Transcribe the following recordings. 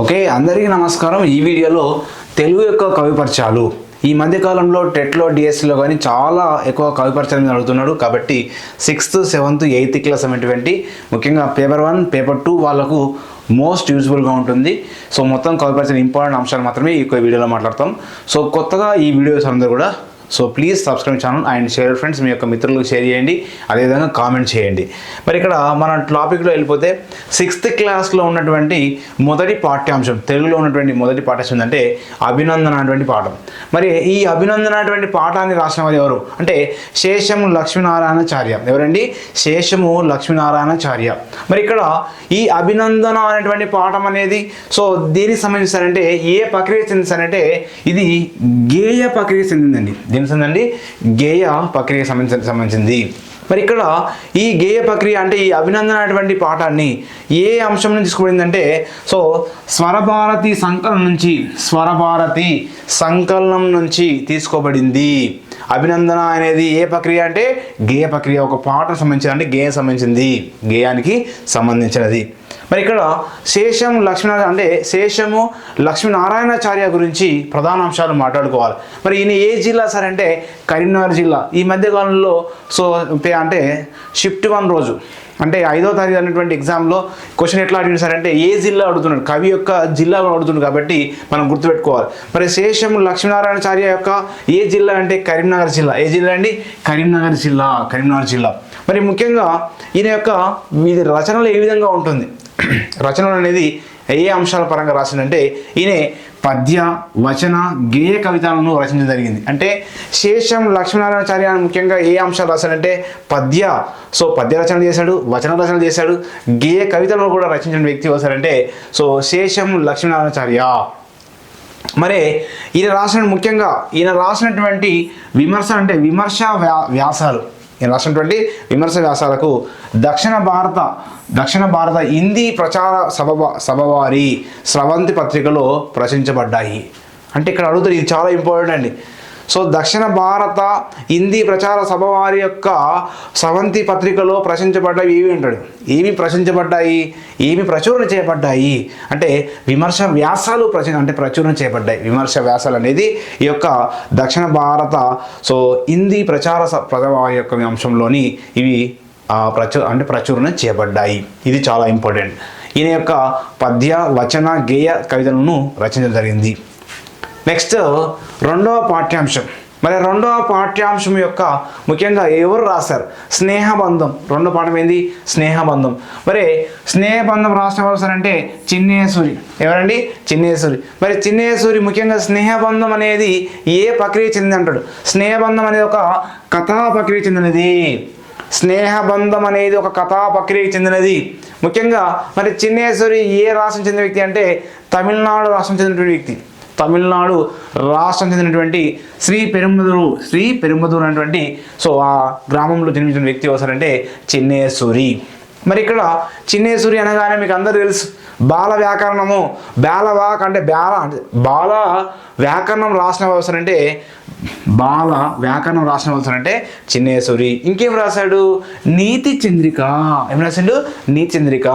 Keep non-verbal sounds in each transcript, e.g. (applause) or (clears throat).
Okay అందరికీ నమస్కారం. ఈ వీడియోలో తెలుగు యొక్క కవిపరిచయాలు. ఈ మధ్యకాలంలో టెట్లో డిఎస్సిలో కానీ చాలా ఎక్కువ కవిపరిచయం మీద అడుగుతున్నాడు. కాబట్టి సిక్స్త్ సెవెంత్ ఎయిత్ క్లాస్ అనేటువంటి ముఖ్యంగా పేపర్ వన్ పేపర్ టూ వాళ్ళకు మోస్ట్ యూజ్ఫుల్గా ఉంటుంది. సో మొత్తం కవిపరిచయం ఇంపార్టెంట్ అంశాలు మాత్రమే ఈ వీడియోలో మాట్లాడతాం. సో కొత్తగా ఈ వీడియోస్ అందరూ కూడా so please subscribe channel and share friends మీ యొక్క మిత్రులకు షేర్ చేయండి. అదేవిధంగా కామెంట్ చేయండి. మరి ఇక్కడ మన టాపిక్లో వెళ్ళిపోతే సిక్స్త్ క్లాస్లో ఉన్నటువంటి మొదటి పాఠ్యాంశం తెలుగులో ఉన్నటువంటి మొదటి పాఠ్యాంశం ఏంటంటే అభినందన అటువంటి పాఠం. మరి ఈ అభినందన అటువంటి పాఠాన్ని రాసిన వారు ఎవరు? అంటే శేషము లక్ష్మీనారాయణాచార్య. ఎవరండి? శేషము లక్ష్మీనారాయణాచార్య. మరి ఇక్కడ ఈ అభినందన అనేటువంటి పాఠం అనేది సో దేనికి సంబంధించారంటే ఏ ప్రక్రియ చెందించారంటే ఇది గేయ ప్రక్రియ చెందిందండి. దేనికి గేయ ప్రక్రియ సంబంధించిన సంబంధించింది. మరి ఇక్కడ ఈ గేయ ప్రక్రియ అంటే ఈ అభినందన అనేటువంటి పాఠాన్ని ఏ అంశం నుంచి తీసుకోబడిందంటే సో స్వరభారతి సంకలనం నుంచి స్వరభారతి సంకలనం నుంచి తీసుకోబడింది. అభినందన అనేది ఏ ప్రక్రియ అంటే గేయ ప్రక్రియ ఒక పాట సంబంధించిన అంటే గేయ సంబంధించింది. గేయానికి సంబంధించినది. మరి ఇక్కడ శేషం లక్ష్మీనారాయణ అంటే శేషము లక్ష్మీనారాయణాచార్య గురించి ప్రధాన అంశాలు మాట్లాడుకోవాలి. మరి ఈయన ఏ జిల్లా సార్ అంటే కరీంనగర్ జిల్లా. ఈ మధ్యకాలంలో సో అంటే షిఫ్ట్ వన్ రోజు. అంటే ఐదో తారీఖు అనేటువంటి ఎగ్జామ్లో క్వశ్చన్ ఎట్లా అడిగిన సార్ అంటే ఏ జిల్లా అడుగుతున్నాడు? కవి యొక్క జిల్లా అడుగుతున్నాడు కాబట్టి మనం గుర్తుపెట్టుకోవాలి. మరి శేషం లక్ష్మీనారాయణాచార్య యొక్క ఏ జిల్లా అంటే కరీంనగర్ జిల్లా? ఏ జిల్లా అండి? కరీంనగర్ జిల్లా కరీంనగర్ జిల్లా. మరి ముఖ్యంగా ఈయన యొక్క వివిధ రచనలు ఏ విధంగా ఉంటుంది? (clears throat) రచనలు అనేది ఏ అంశాల పరంగా రాసిందంటే ఈయన పద్య వచన గేయ కవితలను రచించడం జరిగింది. అంటే శేషం లక్ష్మీనారాయణాచార్య ముఖ్యంగా ఏ అంశాలు రాశాడంటే పద్య. సో పద్య రచన చేశాడు వచన రచన చేశాడు గేయ కవితలను కూడా రచించిన వ్యక్తి వస్తారంటే సో శేషం లక్ష్మీనారాయణాచార్య. మరి ఈయన రాసిన ముఖ్యంగా ఈయన రాసినటువంటి విమర్శ అంటే విమర్శ వ్యా వ్యాసాలు. ఈయన రాసినటువంటి విమర్శ వ్యాసాలకు దక్షిణ భారత దక్షిణ భారత హిందీ ప్రచార సభ సభవారి స్రవంతి పత్రికలో ప్రచురించబడ్డాయి. అంటే ఇక్కడ అడుగుతారు ఇది చాలా ఇంపార్టెంట్ అండి. సో దక్షిణ భారత హిందీ ప్రచార సభ వారి యొక్క సవంతి పత్రికలో ప్రశ్నించబడ్డాయి ఏవి అంటాడు? ఏవి ప్రశంసపడ్డాయి ఏమి ప్రచురణ చేయబడ్డాయి? అంటే విమర్శ వ్యాసాలు ప్రచ అంటే ప్రచురణ చేయబడ్డాయి. విమర్శ వ్యాసాలు అనేది ఈ యొక్క దక్షిణ భారత సో హిందీ ప్రచార స- వారి యొక్క అంశంలోని ఇవి ప్రచు అంటే ప్రచురణ చేయబడ్డాయి. ఇది చాలా ఇంపార్టెంట్. ఈయన యొక్క పద్య వచన గేయ కవితలను రచించడం జరిగింది. నెక్స్ట్ రెండవ పాఠ్యాంశం. మరి రెండవ పాఠ్యాంశం యొక్క ముఖ్యంగా ఎవరు రాశారు? స్నేహబంధం. రెండో పాఠం ఏంది? స్నేహబంధం. మరి స్నేహబంధం రాసిన వాళ్ళు అంటే చిన్నేశ్వరి ఎవరండి? చిన్నేశ్వరి మరి చిన్నేశ్వరి ముఖ్యంగా స్నేహబంధం అనేది ఏ ప్రక్రియ చెందింది అంటాడు? స్నేహబంధం అనేది ఒక కథా ప్రక్రియ చెందినది. స్నేహబంధం అనేది ఒక కథా ప్రక్రియకి చెందినది. ముఖ్యంగా మరి చిన్నేశ్వరి ఏ రాష్ట్రం చెందిన వ్యక్తి అంటే తమిళనాడు రాష్ట్రం చెందినటువంటి వ్యక్తి. తమిళనాడు రాష్ట్రం చెందినటువంటి శ్రీ పెరుమదూరు శ్రీ పెరుమదూరు అనేటువంటి సో ఆ గ్రామంలో జన్మించిన వ్యక్తి ఎవరంటే చిన్నేశ్వరి. మరి ఇక్కడ చిన్నేశ్వరి అనగానే మీకు అందరూ తెలుసు బాల వ్యాకరణము బాలవాక్ అంటే బాల అంటే బాల వ్యాకరణం రాసిన అవసరం అంటే బాల వ్యాకరణం రాసిన అవసరం అంటే చిన్నేశ్వరి ఇంకేం రాశాడు? నీతి చంద్రిక. ఏం రాశాడు? నీతి చంద్రిక.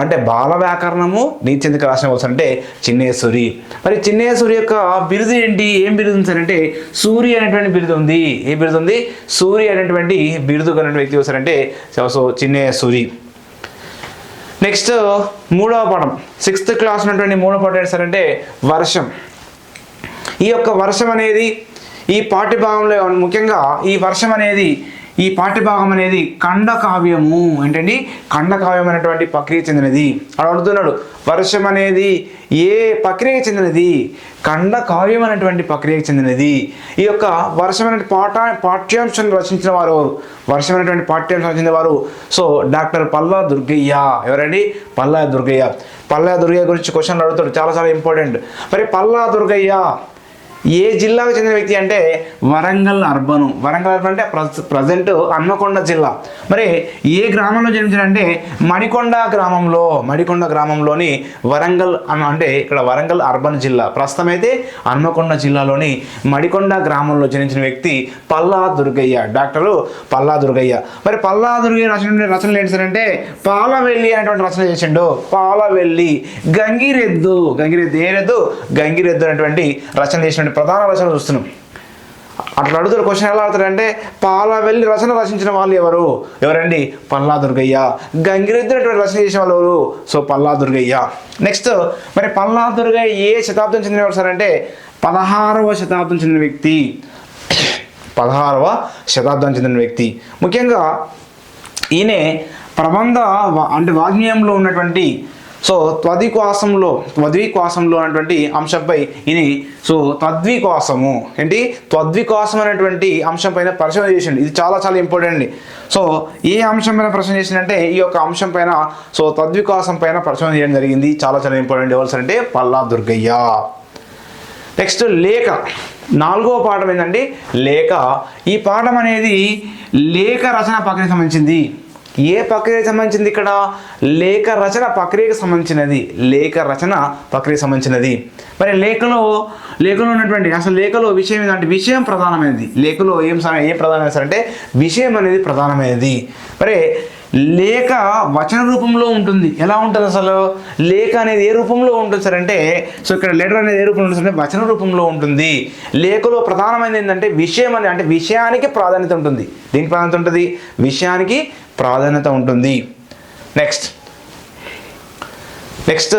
అంటే బాల వ్యాకరణము నీతి చంద్రిక రాసిన అవసరం అంటే చిన్నేశ్వరి మరి చిన్నేశ్వరి యొక్క బిరుదు ఏంటి? ఏం బిరుదు ఉంది సూరి అంటే సూర్య అనేటువంటి బిరుదు ఉంది. ఏ బిరుదు ఉంది? సూర్య అనేటువంటి బిరుదు కలిగిన వ్యక్తి వస్తారంటే సో చిన్నేశ్వరి నెక్స్ట్ మూడవ పాఠం. సిక్స్త్ క్లాస్ ఉన్నటువంటి మూడవ పాఠం ఏంటి అంటే వర్షం. ఈ యొక్క వర్షం అనేది ఈ పాఠ్యభాగంలో ముఖ్యంగా ఈ వర్షం అనేది ఈ పాఠ్యభాగం అనేది ఖండకావ్యము ఏంటండి? ఖండకావ్యం అనేటువంటి ప్రక్రియ చెందినది. అక్కడ అడుగుతున్నాడు వర్షం అనేది ఏ ప్రక్రియకి చెందినది? ఖండకావ్యం అనేటువంటి ప్రక్రియకి చెందినది. ఈ యొక్క వర్షం అనే పాఠ పాఠ్యాంశం రచించిన వారు వర్షం అనేటువంటి పాఠ్యాంశం రచించిన వారు. So doctor Palla Durgayya. ఎవరండి? పల్లా దుర్గయ్య. పల్లా దుర్గయ్య గురించి క్వశ్చన్లు అడుగుతాడు చాలా చాలా ఇంపార్టెంట్. మరి పల్లా దుర్గయ్య ఏ జిల్లాకు చెందిన వ్యక్తి అంటే వరంగల్ అర్బన్. వరంగల్ అర్బన్ అంటే ప్రజెంట్ హన్మకొండ జిల్లా. మరి ఏ గ్రామంలో జన్మించారంటే మడికొండ గ్రామంలో మడికొండ గ్రామంలోని వరంగల్ అన్న- అంటే ఇక్కడ వరంగల్ అర్బన్ జిల్లా. ప్రస్తుతం అయితే హన్మకొండ జిల్లాలోని మడికొండ గ్రామంలో జన్మించిన వ్యక్తి పల్లా దుర్గయ్య. డాక్టరు పల్లా దుర్గయ్య. మరి పల్లా దుర్గయ్య రచన రచనలు ఏంటి సార్ అంటే పాలవెల్లి అనేటువంటి రచన చేసిండు. పాలవెల్లి గంగిరెద్దు గంగిరెద్దు ఏ రెద్దు? గంగిరెద్దు అనేటువంటి రచన చేసినటువంటి ప్రధాన రచన చూస్తున్నాం. అట్లా అడుగుతారు క్వశ్చన్ ఎలా అడుగుతారంటే పాలవెల్లి రచన రచించిన వాళ్ళు ఎవరు? ఎవరండి? పల్లా దుర్గయ్య గంగిరెద్దునటువంటి రచన చేసిన వాళ్ళు ఎవరు? సో పల్లా దుర్గయ్య నెక్స్ట్ మరి పల్లా దుర్గయ్య ఏ శతాబ్దం చెందినవారు సార్ అంటే పదహారవ శతాబ్దం చెందిన వ్యక్తి. పదహారవ శతాబ్దం చెందిన వ్యక్తి. ముఖ్యంగా ఈయనే ప్రబంధ అంటే వాగ్నేయంలో ఉన్నటువంటి సో త్వదిక్వాసంలో త్వద్వికోసంలో అనేటువంటి అంశంపై ఇది సో త్వద్వికోసము. ఏంటి? త్వద్వికోసం అనేటువంటి అంశం పైన పరిశోధన చేసిండు. ఇది చాలా చాలా ఇంపార్టెంట్ అండి. సో ఏ అంశం పైన ప్రశ్న చేసిందంటే ఈ యొక్క అంశం పైన సో తద్వికాసం పైన పరిశోధన చేయడం జరిగింది. చాలా చాలా ఇంపార్టెంట్ ఎవరు అంటే పల్లా దుర్గయ్య. నెక్స్ట్ లేఖ. నాలుగో పాఠం ఏంటంటే లేఖ. ఈ పాఠం అనేది లేఖ రచన ప్రక్రియకి సంబంధించింది. ఏ ప్రక్రియకి సంబంధించింది ఇక్కడ? లేఖ రచన ప్రక్రియకు సంబంధించినది. లేఖ రచన ప్రక్రియకు సంబంధించినది. మరి లేఖలో లేఖలో ఉన్నటువంటి అసలు లేఖలో విషయం ఏంటంటే విషయం ప్రధానమైనది. లేఖలో ఏం ఏం ప్రధానమైన అంటే విషయం అనేది ప్రధానమైనది. మరి లేఖ వచన రూపంలో ఉంటుంది. ఎలా ఉంటుంది అసలు? లేఖ అనేది ఏ రూపంలో ఉంటుంది సార్? అంటే సో ఇక్కడ లెటర్ అనేది ఏ రూపంలో ఉంటుంది? వచన రూపంలో ఉంటుంది. లేఖలో ప్రధానమైనది ఏంటంటే విషయం అని అంటే విషయానికి ప్రాధాన్యత ఉంటుంది. దీనికి ప్రాధాన్యత ఉంటుంది? విషయానికి ప్రాధాన్యత ఉంటుంది. నెక్స్ట్ నెక్స్ట్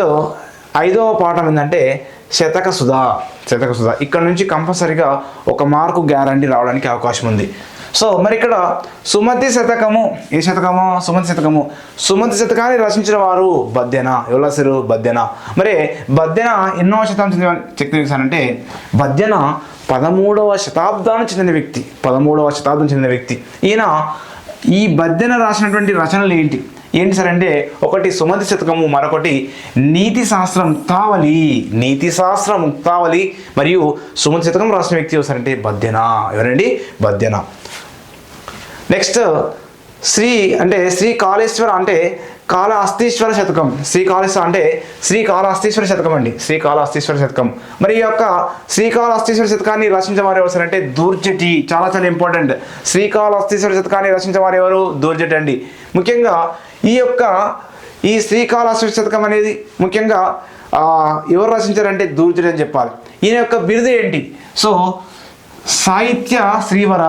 ఐదవ పాఠం ఏంటంటే శతక సుధా శతక సుధా ఇక్కడ నుంచి కంపల్సరిగా ఒక మార్కు గ్యారంటీ రావడానికి అవకాశం ఉంది. సో మరి ఇక్కడ సుమతి శతకము. ఏ శతకము? సుమతి శతకము. సుమతి శతకాన్ని రచించిన వారు బద్దెన. ఎవరు బద్దెన. మరి బద్దెన ఎన్నో శతాబ్దం చెందిన చెక్కి అంటే బద్దెన పదమూడవ శతాబ్దానికి చెందిన వ్యక్తి. పదమూడవ శతాబ్దం చెందిన వ్యక్తి. ఈయన ఈ బద్దెన రాసినటువంటి రచనలు ఏంటి? ఏంటి సార్ అంటే ఒకటి సుమతి శతకము మరొకటి నీతి శాస్త్రం ముక్తావళి. నీతి శాస్త్రం ముక్తావళి. మరియు సుమతి శతకం రాసిన వ్యక్తి ఎవరు సార్ అంటే బద్దెన. ఎవరండి? బద్దెన. నెక్స్ట్ శ్రీ అంటే శ్రీ కాళేశ్వర అంటే కాళహస్తీశ్వర శతకం. శ్రీ కాళేశ్వర అంటే శ్రీ కాళహస్తీశ్వర శతకం అండి. శ్రీ కాళహస్తీశ్వర శతకం. మరి ఈ యొక్క శ్రీకాళహస్తీశ్వర శతకాన్ని రచించిన వారు ఎవరు అంటే దూర్జటి. చాలా చాలా ఇంపార్టెంట్ శ్రీకాళహస్తీశ్వర శతకాన్ని రచించిన వారు ఎవరు? దూర్జటి అండి. ముఖ్యంగా ఈ యొక్క ఈ శ్రీకాళహస్తి శతకం అనేది ముఖ్యంగా ఎవరు రచించారంటే దూర్జటి అని చెప్పాలి. ఈయన యొక్క బిరుదు ఏంటి? సో సాహిత్య శ్రీవర.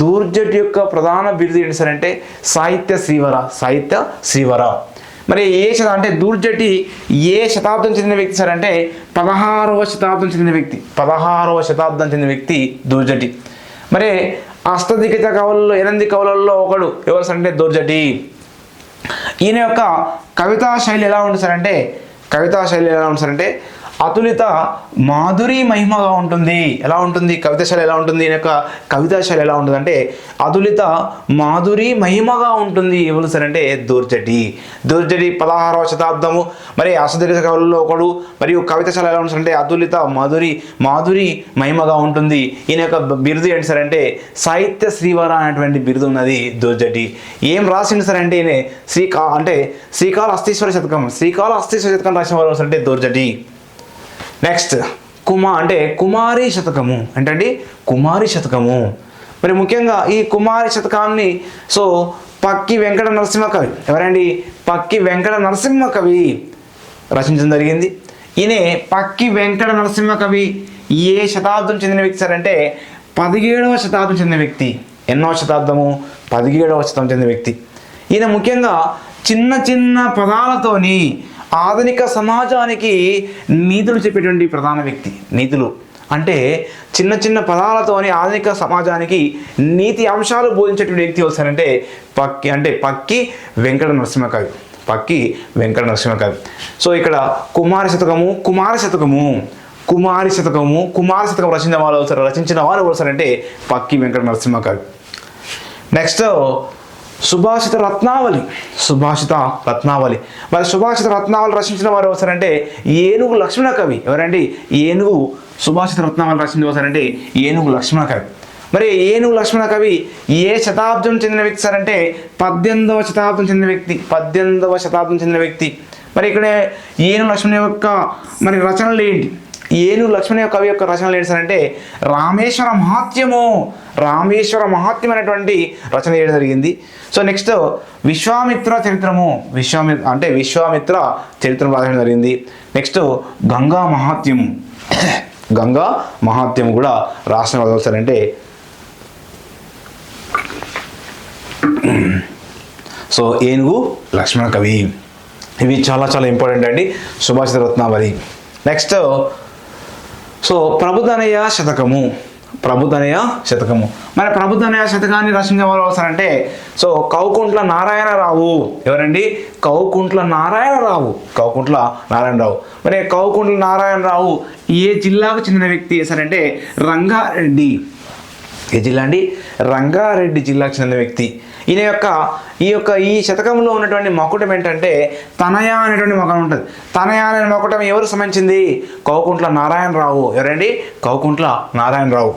దూర్జటి యొక్క ప్రధాన బిరుదు ఏంటి సార్ అంటే సాహిత్య శ్రీవర సాహిత్య శ్రీవర. మరి ఏ శత అంటే దూర్జటి ఏ శతాబ్దం చెందిన వ్యక్తి సార్ అంటే పదహారవ శతాబ్దం చెందిన వ్యక్తి పదహారవ శతాబ్దం చెందిన వ్యక్తి దూర్జటి. మరి అష్టదిగజ కవులలో ఎనిమిది కవులలో ఒకడు ఎవరు సార్ అంటే దూర్జటి. ఈయన యొక్క కవితా శైలి ఎలా ఉంటుంది సార్ అంటే కవితా శైలి ఎలా ఉంటుంది సార్ అంటే అతులిత మాధురి మహిమగా ఉంటుంది. ఎలా ఉంటుంది? కవితాశాల ఎలా ఉంటుంది? ఈయన యొక్క కవితాశాల ఎలా ఉంటుంది? అంటే అతులిత మాధురి మహిమగా ఉంటుంది. ఎవరు సార్ అంటే దూర్జటి. దూర్జటి పదహారవ శతాబ్దము. మరి అసదరిత కవులలో ఒకడు. మరియు కవితాశాల ఎలా ఉంటుంది అంటే అతులిత మాధురి మాధురి మహిమగా ఉంటుంది. ఈయన యొక్క బిరుదు ఏంటి సార్ అంటే సాహిత్య శ్రీవర అనేటువంటి బిరుదు ఉన్నది దూర్జటి. ఏం రాసింది సార్ అంటే ఈయన? శ్రీకా అంటే శ్రీకాళ అస్తీశ్వర శతకం. శ్రీకాళ అస్తీశ్వర శతకం రాసిన వారు అంటే దూర్జటి. నెక్స్ట్ కుమా అంటే కుమారి శతకము. ఏంటండి? కుమారి శతకము. మరి ముఖ్యంగా ఈ కుమారి శతకాన్ని సో పక్కి వెంకట నరసింహ కవి ఎవరండి? పక్కి వెంకట నరసింహ కవి రచించడం జరిగింది. ఈయనే పక్కి వెంకట నరసింహ కవి ఏ శతాబ్దం చెందిన వ్యక్తి సార్ అంటే పదిహేడవ శతాబ్దం చెందిన వ్యక్తి. ఎన్నో శతాబ్దము? పదిహేడవ శతాబ్దం చెందిన వ్యక్తి. ఈయన ముఖ్యంగా చిన్న చిన్న పదాలతోని ఆధునిక సమాజానికి నీతులు చెప్పేటువంటి ప్రధాన వ్యక్తి. నీతులు అంటే చిన్న చిన్న పదాలతోనే ఆధునిక సమాజానికి నీతి అంశాలు బోధించేటువంటి వ్యక్తి వస్తారంటే పక్కి అంటే పక్కి వెంకట నరసింహ కవి పక్కి వెంకట నరసింహ కవి సో ఇక్కడ కుమార శతకము కుమార శతకము కుమారి శతకము కుమార శతకం రచించిన వాళ్ళు వస్తారు రచించిన వారు వస్తారంటే పక్కి వెంకట నరసింహ కవి నెక్స్ట్ సుభాషిత రత్నావళి. సుభాషిత రత్నావళి. మరి సుభాషిత రత్నావళి రచించిన వారు ఎవరంటే ఏనుగు లక్ష్మణ కవి. ఎవరండి? ఏనుగు సుభాషిత రత్నావళి రచించిన ఎవరంటే ఏనుగు లక్ష్మణ కవి. మరి ఏనుగు లక్ష్మణ కవి ఏ శతాబ్దం చెందిన వ్యక్తి సార్ అంటే పద్దెనిమిదవ శతాబ్దం చెందిన వ్యక్తి. పద్దెనిమిదవ శతాబ్దం చెందిన వ్యక్తి. మరి ఇక్కడ ఏనుగు లక్ష్మణ యొక్క మరి రచనలు ఏంటి? ఏను లక్ష్మణ కవి యొక్క రచనలు ఏంటి సార్ అంటే రామేశ్వర మహాత్యము రామేశ్వర మహాత్యం అనేటువంటి రచన చేయడం జరిగింది. సో నెక్స్ట్ విశ్వామిత్ర చరిత్రము విశ్వామిత్ర అంటే విశ్వామిత్ర చరిత్రం రాయడం జరిగింది. నెక్స్ట్ గంగా మహాత్యము (coughs) గంగా మహాత్యము కూడా రాసిన వాళ్ళు సార్ అంటే (coughs) సో ఏనుగు లక్ష్మణ కవి. ఇవి చాలా చాలా ఇంపార్టెంట్ అండి. సుభాషిత రత్నావళి. నెక్స్ట్ సో ప్రభుధనయ శతకము. ప్రభుధనయ శతకము. మరి ప్రభుధనయ శతకాన్ని రచించిన వాళ్ళు వస్తారంటే సో కౌకుంట్ల నారాయణరావు. ఎవరండి? కౌకుంట్ల నారాయణరావు. కౌకుంట్ల నారాయణరావు. మరి కౌకుంట్ల నారాయణరావు ఏ జిల్లాకు చెందిన వ్యక్తి సరంటే రంగారెడ్డి. ఏ జిల్లా అండి? రంగారెడ్డి జిల్లాకు చెందిన వ్యక్తి. ఈయన యొక్క ఈ యొక్క ఈ శతకంలో ఉన్నటువంటి మకుటం ఏంటంటే తనయ అనేటువంటి మకం ఉంటుంది. తనయ అనే మకుటం ఎవరు సంబంధించింది? కౌకుంట్ల నారాయణరావు. ఎవరండి? కౌకుంట్ల నారాయణరావు.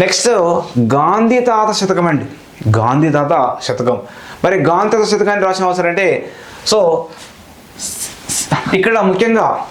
నెక్స్ట్ గాంధీ తాత శతకం అండి. గాంధీ తాత శతకం. మరి గాంధీ తాత శతకాన్ని రాసిన అవసరం అంటే సో ఇక్కడ ముఖ్యంగా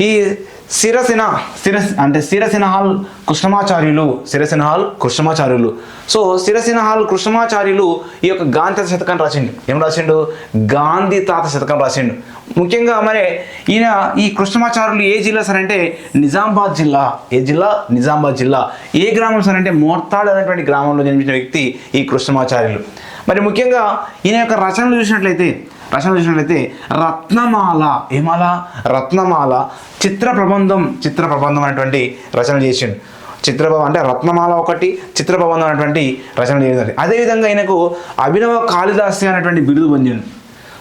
ఈ సిరసిన సిర అంటే సిరసినహాల్ కృష్ణమాచార్యులు సిరసినహాల్ కృష్ణమాచార్యులు. సో సిరసినహాల్ కృష్ణమాచార్యులు ఈ యొక్క గాంధీ తాత శతకాన్ని రాసిండు. ఏం రాసిండు? గాంధీ తాత శతకం రాసిండు. ముఖ్యంగా మరి ఈయన ఈ కృష్ణమాచార్యులు ఏ జిల్లా సార్ అంటే నిజామాబాద్ జిల్లా. ఏ జిల్లా? నిజామాబాద్ జిల్లా. ఏ గ్రామం సార్ అంటే మోర్తాడ్ అనేటువంటి గ్రామంలో జన్మించిన వ్యక్తి ఈ కృష్ణమాచార్యులు. మరి ముఖ్యంగా ఈయన యొక్క రచనలు చూసినట్లయితే రచనలు చూసినట్లయితే రత్నమాల ఏమాల? రత్నమాల. చిత్ర ప్రబంధం చిత్ర ప్రబంధం అనేటువంటి రచన చేసిండు. చిత్రభవ అంటే రత్నమాల ఒకటి చిత్ర ప్రబంధం అనేటువంటి రచన చేసింది అదేవిధంగా ఈయనకు అభినవ కాళిదాసి అనేటువంటి బిరుదు పొందిండు.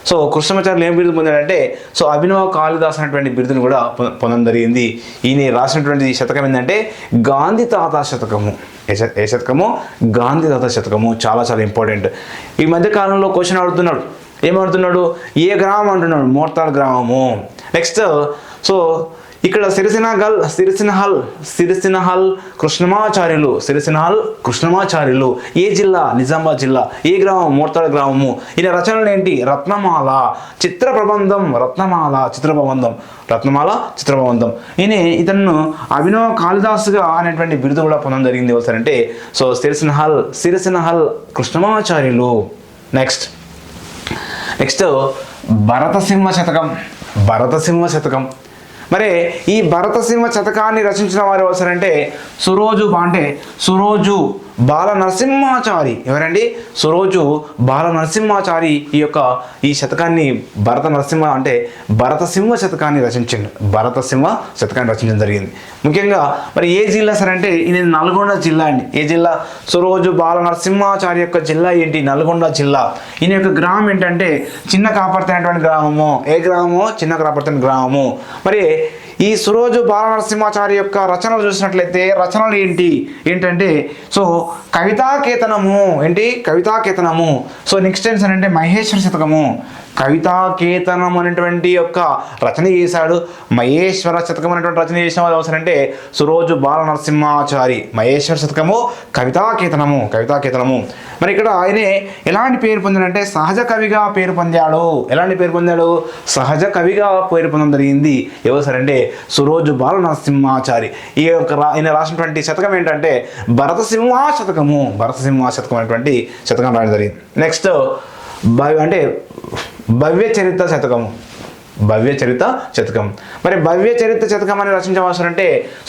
సో కృష్ణమాచార్యులు ఏం బిరుదు పొందాడంటే సో అభినవ కాళిదాస్ అనేటువంటి బిరుదును కూడా పొందడం జరిగింది. ఈయన రాసినటువంటి శతకం ఏంటంటే గాంధీ తాత శతకము. ఏ ఏ శతకము? గాంధీ తాత శతకము. చాలా చాలా ఇంపార్టెంట్. ఈ మధ్య కాలంలో క్వశ్చన్ అడుగుతున్నాడు. ఏమంటున్నాడు? ఏ గ్రామం అంటున్నాడు? మోర్తాల్ గ్రామము. నెక్స్ట్ సో ఇక్కడ సిరిసినగల్ సిరిసినహల్ సిరిసినహల్ కృష్ణమాచార్యులు సిరిసినహల్ కృష్ణమాచార్యులు. ఏ జిల్లా? నిజామాబాద్ జిల్లా. ఏ గ్రామం? మోర్తాడ్ గ్రామము. ఈయన రచనలు ఏంటి? రత్నమాల. చిత్ర ప్రబంధం రత్నమాల చిత్ర ప్రబంధం. రత్నమాల చిత్ర ప్రబంధం. ఈయన ఇతను అభినవ కాళిదాసుగా అనేటువంటి బిరుదు కూడా పొందడం జరిగింది ఎవరంటే so Sirasinahal Sirasinahal Krishnamacharyulu. Next next Bharatasimha శతకం భరతసింహ శతకం. మరి ఈ భరతసింహ శతకాన్ని రచించిన వారు ఎవరంటే సురోజు అంటే సురోజు బాల నరసింహాచారి ఎవరండి? సురోజు బాల నరసింహాచారి ఈ యొక్క ఈ శతకాన్ని భరత నరసింహ అంటే భరతసింహ శతకాన్ని రచించిండు. భరతసింహ శతకాన్ని రచించడం జరిగింది. ముఖ్యంగా మరి ఏ జిల్లా సరే అంటే ఇది నల్గొండ జిల్లా అండి. ఏ జిల్లా? సురోజు బాల నరసింహాచారి యొక్క జిల్లా ఏంటి? నల్గొండ జిల్లా. ఈయన యొక్క గ్రామం ఏంటంటే చిన్న కాపర్తి అనేటువంటి గ్రామము. ఏ గ్రామము? చిన్న కాపర్తి గ్రామము. మరి ఈ సురోజు బాలనరసింహాచారి యొక్క రచనలు చూసినట్లయితే రచనలు ఏంటి? ఏంటంటే సో కవితాకేతనము ఏంటి? కవితాకేతనము. సో నెక్స్ట్ ఏంటి అంటే మహేశ్వర శతకము. కవితాకేతనం అనేటువంటి యొక్క రచన చేశాడు. మహేశ్వర శతకం అనేటువంటి రచన చేసిన వాళ్ళు అవసరంటే సురోజు బాల నరసింహాచారి మహేశ్వర శతకము కవితాకేతనము కవితాకేతనము. మరి ఇక్కడ ఆయనే ఎలాంటి పేరు పొందాడంటే సహజ కవిగా పేరు పొందాడు. ఎలాంటి పేరు పొందాడు? సహజ కవిగా పేరు పొందడం జరిగింది. ఎవరు సురోజు బాల నరసింహాచారి ఈ యొక్క ఆయన ఈయన రాసినటువంటి శతకం ఏంటంటే భరతసింహ శతకము. భరతసింహ శతకం అనేటువంటి శతకం రాయడం జరిగింది. నెక్స్ట్ అంటే భవ్య చరిత్ర శతకము భవ్య చరిత శతకం. మరి భవ్య చరిత్ర శతకం అని రచించవలసిన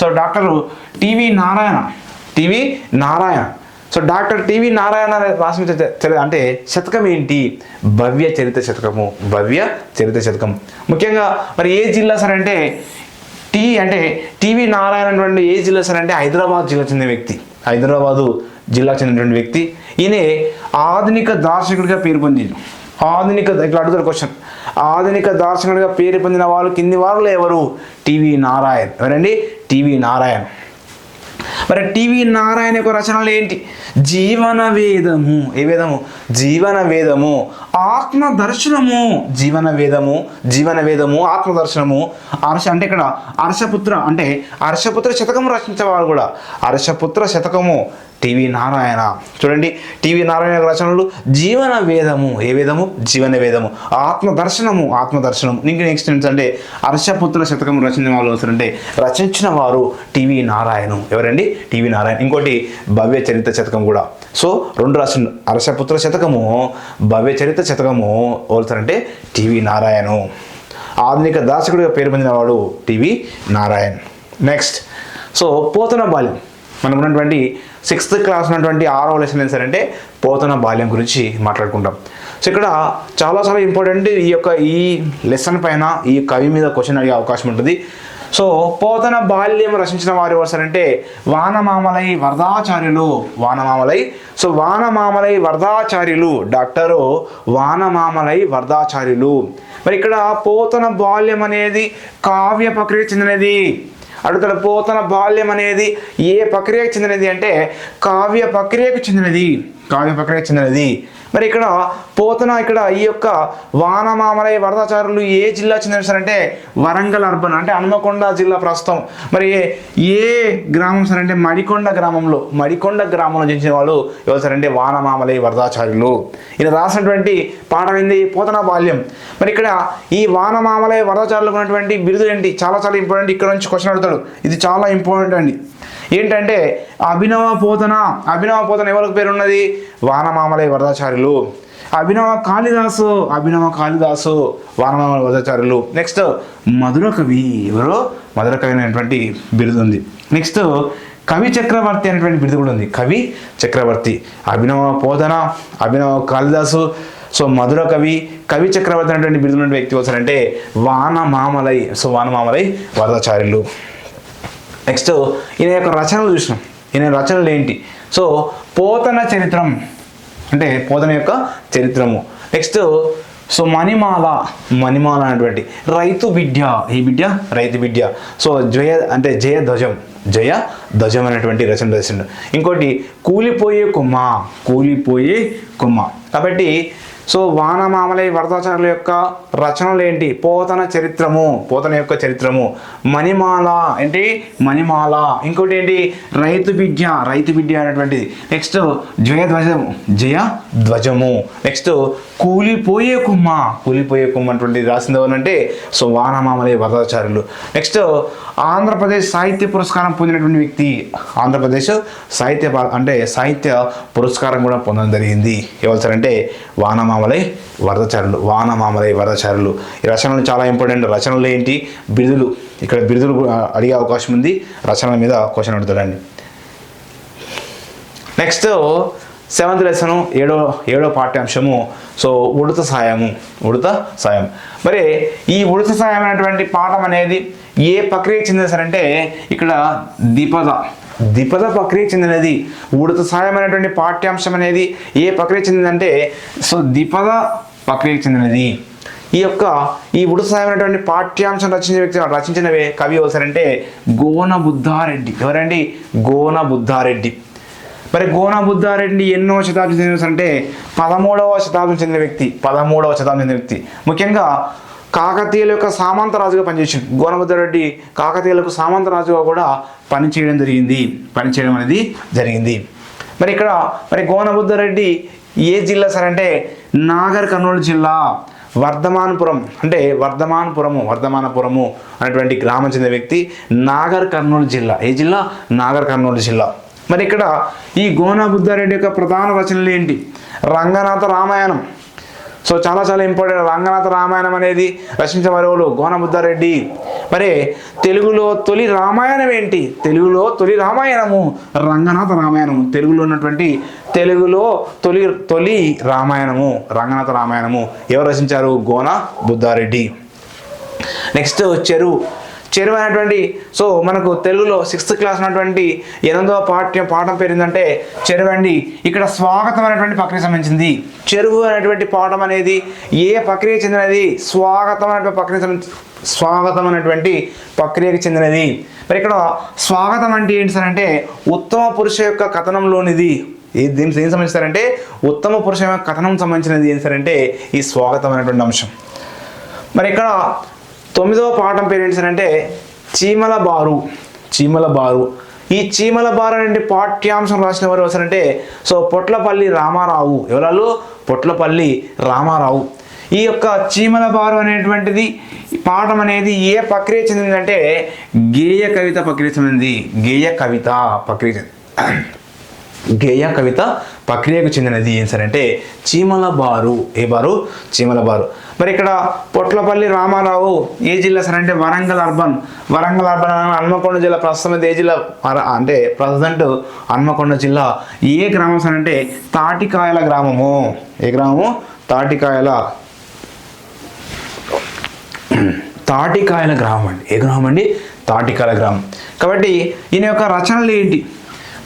so doctor T V Narayana T V Narayana. So doctor T V Narayana రాసిన చరిత్ర అంటే శతకం ఏంటి? భవ్య చరిత్ర శతకము. భవ్య చరిత్ర శతకం. ముఖ్యంగా మరి ఏ జిల్లా సార్ అంటే టీ అంటే టీవీ నారాయణ అటువంటి ఏ జిల్లా సార్ అంటే హైదరాబాద్ జిల్లా చెందిన వ్యక్తి. హైదరాబాదు జిల్లా చెందినటువంటి వ్యక్తి. ఈయనే ఆధునిక దార్శకుడిగా పేరు పొందింది ఆధునిక ఇట్లా అడుగుతారు క్వశ్చన్ ఆధునిక దార్శనికుడిగా పేరు పొందిన వాళ్ళు కింది వారిలో ఎవరు? T V Narayan. ఎవరండి? T V Narayan. మరి టీవీ నారాయణ యొక్క రచనలు ఏంటి? జీవన వేదము. ఏ వేదము? జీవన వేదము. ఆత్మ దర్శనము. జీవన వేదము. జీవన వేదము. ఆత్మ దర్శనము. అర్ష అంటే ఇక్కడ అర్షపుత్ర అంటే అర్షపుత్ర శతకము రచించేవారు కూడా. అర్షపుత్ర శతకము టీవీ నారాయణ. చూడండి టీవీ నారాయణ రచనలు జీవన వేదము. ఏ వేదము? జీవన వేదము. ఆత్మ దర్శనము. ఆత్మ దర్శనం ఇంక నెక్స్ట్ ఏంటంటే హర్షపుత్ర శతకం రచించిన వాళ్ళు వస్తారంటే రచించిన వారు టీవీ నారాయణ. ఎవరండి? T V Narayana. ఇంకోటి భవ్య చరిత్ర శతకం కూడా. సో రెండు రాసిన అరసపుత్ర శతకము భవ్య చరిత్ర శతకము వస్తారంటే టీవీ నారాయణ. ఆధునిక దాసకుడిగా పేరు పొందినవాడు T V Narayan. Next. So Pothana బాల్యం. మనం ఉన్నటువంటి సిక్స్త్ క్లాస్ ఉన్నటువంటి ఆరో లెసన్ ఏం అంటే పోతన బాల్యం గురించి మాట్లాడుకుంటాం. సో ఇక్కడ చాలా చాలా ఇంపార్టెంట్ ఈ యొక్క ఈ లెసన్ పైన ఈ కవి మీద క్వశ్చన్ అడిగే అవకాశం ఉంటుంది. సో పోతన బాల్యం రచించిన వారు ఎవరంటే వానమామలై వరదాచార్యులు వానమామలై సో వానమామలై వరదాచార్యులు డాక్టరు వానమామలై వరదాచార్యులు. మరి ఇక్కడ పోతన బాల్యం అనేది కావ్య ప్రక్రియ చెందినది. అడుగుతాడు పోతన బాల్యం అనేది ఏ ప్రక్రియకు చెందినది అంటే కావ్య ప్రక్రియకు చెందినది. కావ్య ప్రక్రియకు చెందినది. మరి ఇక్కడ పోతన ఇక్కడ ఈ యొక్క వానమామలై వరదాచారులు ఏ జిల్లా చెందిన సార్ అంటే వరంగల్ అర్బన్ అంటే హనుమకొండ జిల్లా ప్రస్తుతం. మరి ఏ- గ్రామం సార్ అంటే మడికొండ గ్రామంలో మడికొండ గ్రామంలో జనించిన వాళ్ళు ఎవరు సార్ అంటే వానమామలై వరదాచారులు. ఈయన రాసినటువంటి పాఠం ఏంది? పోతన బాల్యం. మరి ఇక్కడ ఈ వానమామలై వరదాచారులకు ఉన్నటువంటి బిరుదు ఏంటి? చాలా చాలా ఇంపార్టెంట్ ఇక్కడ నుంచి క్వశ్చన్ అడుగుతాడు. ఇది చాలా ఇంపార్టెంట్ అండి. ఏంటంటే అభినవ పోతన అభినవ పోతన ఎవరికి పేరు ఉన్నది వానమామలై వరదాచార్యులు. అభినవ కాళిదాసు అభినవ కాళిదాసు వానమామల వరదాచార్యులు. నెక్స్ట్ మధుర కవి ఎవరో? మధుర కవి అనేటువంటి బిరుదు ఉంది. నెక్స్ట్ కవి చక్రవర్తి అనేటువంటి బిరుదు కూడా ఉంది. కవి చక్రవర్తి. అభినవ పోతన అభినవ కాళిదాసు. సో మధుర కవి కవి చక్రవర్తి అనేటువంటి బిరుదు వ్యక్తి వస్తారంటే వానమామలై సో వానమామలై వరదాచార్యులు. నెక్స్ట్ ఈయన యొక్క రచనలు చూసినాం. ఈయన రచనలు ఏంటి? సో పోతన చరిత్రం. అంటే పోతన యొక్క చరిత్రము. నెక్స్ట్ సో మణిమాల మణిమాల అనేటువంటి రైతు విద్య. ఈ విద్య? రైతు విద్య. సో జయ అంటే జయ ధ్వజం. జయ ధ్వజం అనేటువంటి రచన రచన ఇంకోటి కూలిపోయే కొమ్మ. కూలిపోయే కొమ్మ. కాబట్టి సో వానమామలై వరదాచార్యుల యొక్క రచనలు ఏంటి? పోతన చరిత్రము. పోతన యొక్క చరిత్రము. మణిమాల ఏంటి? మణిమాల. ఇంకోటి ఏంటి? రైతు విద్య. రైతు విద్య అనేటువంటిది. నెక్స్ట్ జయ ధ్వజము జయ ధ్వజము నెక్స్ట్ కూలిపోయే కుమ్మ. కూలిపోయే కుమ్మ అటువంటి రాసింది ఎవరంటే? సో వానమామలై వరదాచార్యులు నెక్స్ట్ ఆంధ్రప్రదేశ్ సాహిత్య పురస్కారం పొందినటువంటి వ్యక్తి ఆంధ్రప్రదేశ్ సాహిత్య అంటే సాహిత్య పురస్కారం కూడా పొందడం జరిగింది. ఎవరు సార్ అంటే వానమామలై వరదచారులు వానమామలై వరదచారులు. ఈ రచనలు చాలా ఇంపార్టెంట్ రచనలు ఏంటి? బిరుదులు. ఇక్కడ బిరుదులు కూడా అడిగే అవకాశం ఉంది. రచనల మీద క్వశ్చన్ అడుగుతాడండి. నెక్స్ట్ సెవెంత్ లెసన్ ఏడో ఏడో పాఠ్యాంశము. సో ఉడత సాయము. ఉడత సాయం. మరి ఈ ఉడత సాయం అనేటువంటి పాఠం అనేది ఏ ప్రక్రియ చెందిన సరే అంటే ఇక్కడ ద్విపద ద్విపద ప్రక్రియ చెందినది. ఉడత సాయం పాఠ్యాంశం అనేది ఏ ప్రక్రియ చెందిందంటే సో ద్విపద ప్రక్రియకు చెందినది. ఈ యొక్క ఈ ఉడత సాయం పాఠ్యాంశం రచించిన వ్యక్తి రచించినవే కవి ఎవరంటే గోన బుద్ధారెడ్డి ఎవరండి? గోన బుద్ధారెడ్డి మరి గోన బుద్ధారెడ్డి ఎన్నో శతాబ్దం చెందిన అంటే పదమూడవ శతాబ్దం చెందిన వ్యక్తి పదమూడవ శతాబ్దం చెందిన వ్యక్తి. ముఖ్యంగా కాకతీయుల యొక్క సామంతరాజుగా పనిచేసింది గోనభద్రరెడ్డి కాకతీయులకు సామంతరాజుగా కూడా పనిచేయడం జరిగింది. పనిచేయడం అనేది జరిగింది. మరి ఇక్కడ మరి గోనబుద్ధారెడ్డి ఏ జిల్లా సార్ అంటే నాగర్ కర్నూలు జిల్లా వర్ధమానపురం అంటే వర్ధమానపురము వర్ధమానపురము అనేటువంటి గ్రామం చెందిన వ్యక్తి నాగర్ కర్నూలు జిల్లా. ఏ జిల్లా? నాగర్ కర్నూలు జిల్లా. మరి ఇక్కడ ఈ గోనా బుద్ధారెడ్డి యొక్క ప్రధాన రచనలు ఏంటి? రంగనాథ రామాయణం. సో చాలా చాలా ఇంపార్టెంట్ రంగనాథ రామాయణం అనేది రచించిన గోనబుద్ధారెడ్డి. గోన బుద్ధారెడ్డి మరి తెలుగులో తొలి రామాయణం ఏంటి? తెలుగులో తొలి రామాయణము రంగనాథ రామాయణము. తెలుగులో ఉన్నటువంటి తెలుగులో తొలి తొలి రామాయణము రంగనాథ రామాయణము. ఎవరు రచించారు? గోన బుద్ధారెడ్డి నెక్స్ట్ చెరువు చెరువు అనేటువంటి సో మనకు తెలుగులో సిక్స్త్ క్లాస్ ఉన్నటువంటి ఎనిమిదవ పాఠ్య పాఠం పేరు ఏంటంటే చెరువు అండి ఇక్కడ స్వాగతం అనేటువంటి ప్రక్రియ సంబంధించింది. చెరువు అనేటువంటి పాఠం అనేది ఏ ప్రక్రియ చెందినది? స్వాగతం అనేటువంటి ప్రక్రియ సంబంధించి స్వాగతం అనేటువంటి ప్రక్రియకి చెందినది. మరి ఇక్కడ స్వాగతం అంటే ఏంటి సార్ అంటే ఉత్తమ పురుష యొక్క కథనంలోనిది. ఏ దీనికి ఏం సంబంధించారంటే ఉత్తమ పురుష యొక్క కథనం సంబంధించినది ఏంటి సార్ అంటే ఈ స్వాగతం అనేటువంటి అంశం. మరి ఇక్కడ తొమ్మిదవ పాఠం పేరు ఏంటి సార్ అంటే చీమల బారు చీమల బారు ఈ చీమల బారు అనే పాఠ్యాంశం రాసిన వారు ఎవరంటే సో పొట్లపల్లి రామారావు. ఎవరాలు పొట్లపల్లి రామారావు. ఈ యొక్క చీమల బారు అనేటువంటిది పాఠం అనేది ఏ ప్రక్రియ చెందిందంటే గేయ కవిత ప్రక్రియ చెందింది. గేయ కవిత ప్రక్రియ చెంది (clears throat) గేయ కవిత ప్రక్రియకు చెందినది ఏం సార్ అంటే చీమల బారు ఏ బారు? చీమల బారు మరి ఇక్కడ పొట్లపల్లి రామారావు ఏ జిల్లా సార్? అంటే వరంగల్ అర్బన్. వరంగల్ అర్బన్ హన్మకొండ జిల్లా ప్రస్తుతం ఏ జిల్లా? అంటే ప్రజెంట్ హన్మకొండ జిల్లా. ఏ గ్రామం సార్ అంటే తాటికాయల గ్రామము. ఏ గ్రామము? తాటికాయల. తాటికాయల గ్రామం అండి. ఏ గ్రామం అండి? తాటికాయల గ్రామం. కాబట్టి ఈయన యొక్క రచనలు ఏంటి?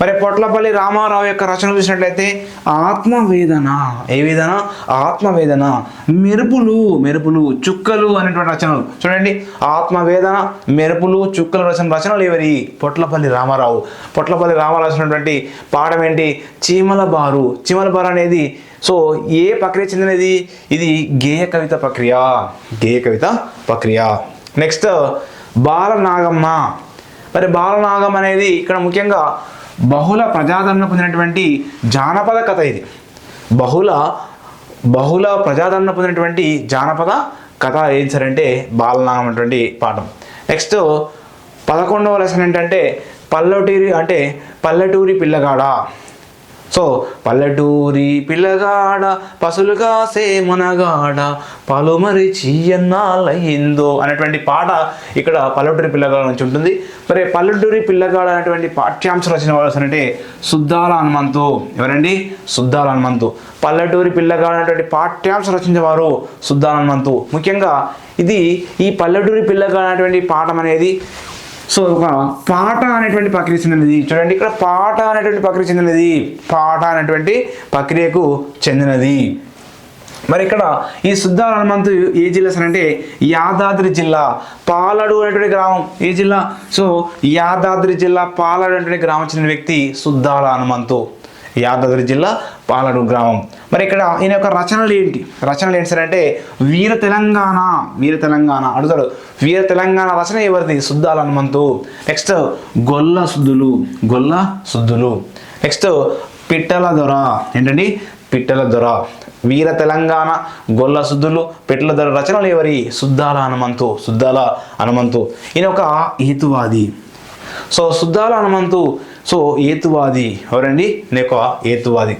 మరి పొట్లపల్లి రామారావు యొక్క రచన చూసినట్లయితే ఆత్మవేదన. ఏ వేదన? ఆత్మవేదన. మెరుపులు మెరుపులు చుక్కలు అనేటువంటి రచనలు. చూడండి ఆత్మవేదన మెరుపులు చుక్కలు రచన రచనలు ఎవరి? పొట్లపల్లి రామారావు. పొట్లపల్లి రామారావు రాసినటువంటి పాఠం ఏంటి? చీమల బారు. చీమల బారు అనేది సో ఏ ప్రక్రియ చెందినది? ఇది గేయ కవిత ప్రక్రియ. గేయ కవిత ప్రక్రియ. నెక్స్ట్ బాలనాగమ్మ. మరి బాలనాగం అనేది ఇక్కడ ముఖ్యంగా బహుళ ప్రజాదరణ పొందినటువంటి జానపద కథ ఇది. బహుళ బహుళ ప్రజాదరణ పొందినటువంటి జానపద కథ ఏం సరంటే అంటే బాలనాగం పాఠం. నెక్స్ట్ పదకొండవ లెసన్ ఏంటంటే పల్లెటూరి అంటే పల్లెటూరి పిల్లగాడ? సో పల్లెటూరి పిల్లగాడ పసులుగా సేమనగాడ పలుమరి చీయన్నాలయ్యిందో అనేటువంటి పాట ఇక్కడ పల్లెటూరి పిల్లగాడ నుంచి ఉంటుంది. మరి పల్లెటూరి పిల్లగాడ అనేటువంటి పాఠ్యాంశం రచన వాళ్ళు అంటే సుద్దాల హనుమంతు. ఎవరండి? సుద్దాల హనుమంతు. పల్లెటూరి పిల్లగాడ అనేటువంటి పాఠ్యాంశం రచించేవారు సుద్దాల హనుమంతు. ముఖ్యంగా ఇది ఈ పల్లెటూరి పిల్లగాడ అనేటువంటి పాఠం అనేది సో ఒక పాట అనేటువంటి ప్రక్రియ చెందినది. చూడండి ఇక్కడ పాట అనేటువంటి ప్రక్రియ చెందినది. పాట అనేటువంటి ప్రక్రియకు చెందినది. మరి ఇక్కడ ఈ సుద్దాల హనుమంతు ఏ జిల్లా సార్ అంటే యాదాద్రి జిల్లా పాలడు అనేటువంటి గ్రామం. ఏ జిల్లా? సో యాదాద్రి జిల్లా పాలడు అనేటువంటి గ్రామం చెందిన వ్యక్తి సుద్దాల హనుమంతు. యాదాద్రి జిల్లా పాలడు గ్రామం. మరి ఇక్కడ ఈయన యొక్క రచనలు ఏంటి? రచనలు ఏంటి సరే అంటే వీర తెలంగాణ వీర తెలంగాణ అడుగుతాడు. వీర తెలంగాణ రచన ఎవరిది? సుద్దాల హనుమంతు. నెక్స్ట్ గొల్ల సుద్దులు. గొల్ల సుద్దులు. నెక్స్ట్ పిట్టల దొర. ఏంటండి? పిట్టల దొర. వీర తెలంగాణ గొల్ల సుద్దులు పిట్టల దొర రచనలు ఎవరి? సుద్దాల హనుమంతు. సుద్దాల హనుమంతు. ఈయన ఒక హేతువాది. సో సుద్దాల హనుమంతు సో ఏతువాది ఎవరండి? నేను ఏతువాది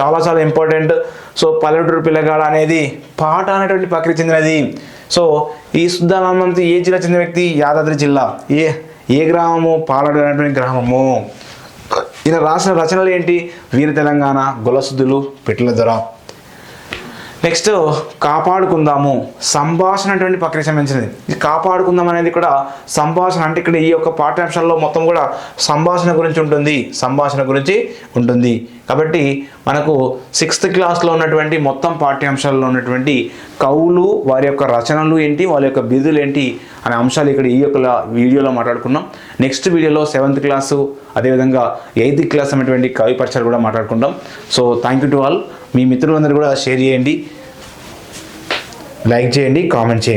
చాలా చాలా ఇంపార్టెంట్ సో పల్లెటూరు పిల్లగాడ అనేది పాట అనేటువంటి ప్రక్రియ చెందినది. సో ఈ శుద్ధానందంతో ఏ జిల్లా చెందిన వ్యక్తి? యాదాద్రి జిల్లా. ఏ ఏ గ్రామము? పాలడు అనేటువంటి గ్రామము. ఈయన రాసిన రచనలు ఏంటి? వీర తెలంగాణ గొలసుద్దులు పిట్ల దొర నెక్స్ట్ కాపాడుకుందాము. సంభాషణ అటువంటి ప్రక్రియ సంబంధించినది. ఇది కాపాడుకుందాం అనేది కూడా సంభాషణ. అంటే ఇక్కడ ఈ యొక్క పాఠ్యాంశాల్లో మొత్తం కూడా సంభాషణ గురించి ఉంటుంది. సంభాషణ గురించి ఉంటుంది. కాబట్టి మనకు సిక్స్త్ క్లాస్లో ఉన్నటువంటి మొత్తం పాఠ్యాంశాల్లో ఉన్నటువంటి కవులు వారి యొక్క రచనలు ఏంటి వాళ్ళ యొక్క బిధులు ఏంటి అనే అంశాలు ఇక్కడ ఈ యొక్క వీడియోలో మాట్లాడుకున్నాం. నెక్స్ట్ వీడియోలో సెవెంత్ క్లాసు అదేవిధంగా ఎయిత్ క్లాస్ అనేటువంటి కవి పరిచయాలు కూడా మాట్లాడుకుంటాం so thank you to all మీ మిత్రులందరూ కూడా షేర్ చేయండి. లైక్ చేయండి కామెంట్ చేయండి.